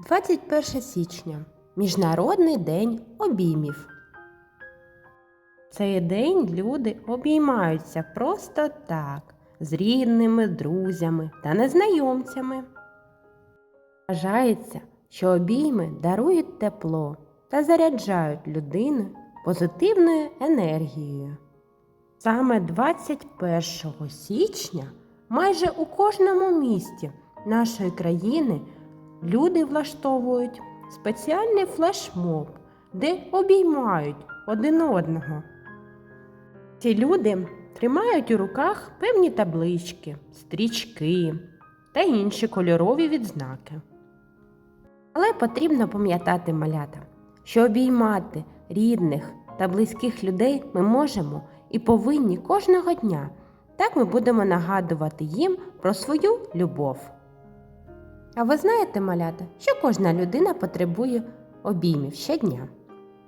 21 січня Міжнародний день обіймів. Цей день люди обіймаються просто так, з рідними, друзями та незнайомцями. Вважається, що обійми дарують тепло та заряджають людину позитивною енергією. Саме 21 січня майже у кожному місті нашої країни люди влаштовують спеціальний флешмоб, де обіймають один одного. Ці люди тримають у руках певні таблички, стрічки та інші кольорові відзнаки. Але потрібно пам'ятати малята, що обіймати рідних та близьких людей ми можемо і повинні кожного дня. Так ми будемо нагадувати їм про свою любов. А ви знаєте, малята, що кожна людина потребує обіймів щодня?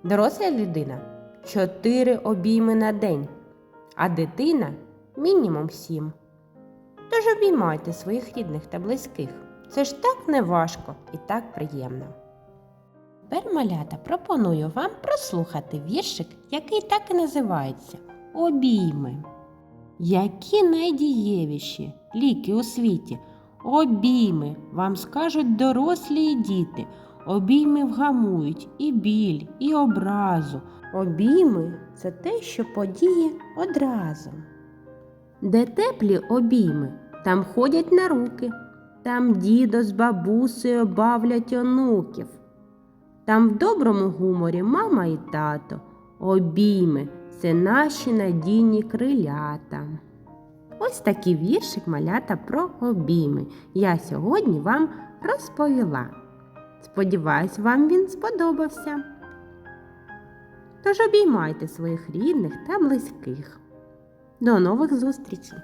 Доросла людина 4 обійми на день, а дитина мінімум 7. Тож обіймайте своїх рідних та близьких. Це ж так неважко і так приємно. Тепер, малята, пропоную вам прослухати віршик, який так і називається Обійми. Які найдієвіші ліки у світі? Обійми вам скажуть дорослі і діти. Обійми вгамують і біль, і образу. Обійми це те, що подіє одразу. Де теплі обійми, там ходять на руки, там дідо з бабусею бавлять онуків. Там в доброму гуморі мама і тато. Обійми це наші надійні крилята. Ось такий віршик малята про обійми. Я сьогодні вам розповіла. Сподіваюсь, вам він сподобався. Тож обіймайте своїх рідних та близьких. До нових зустрічей!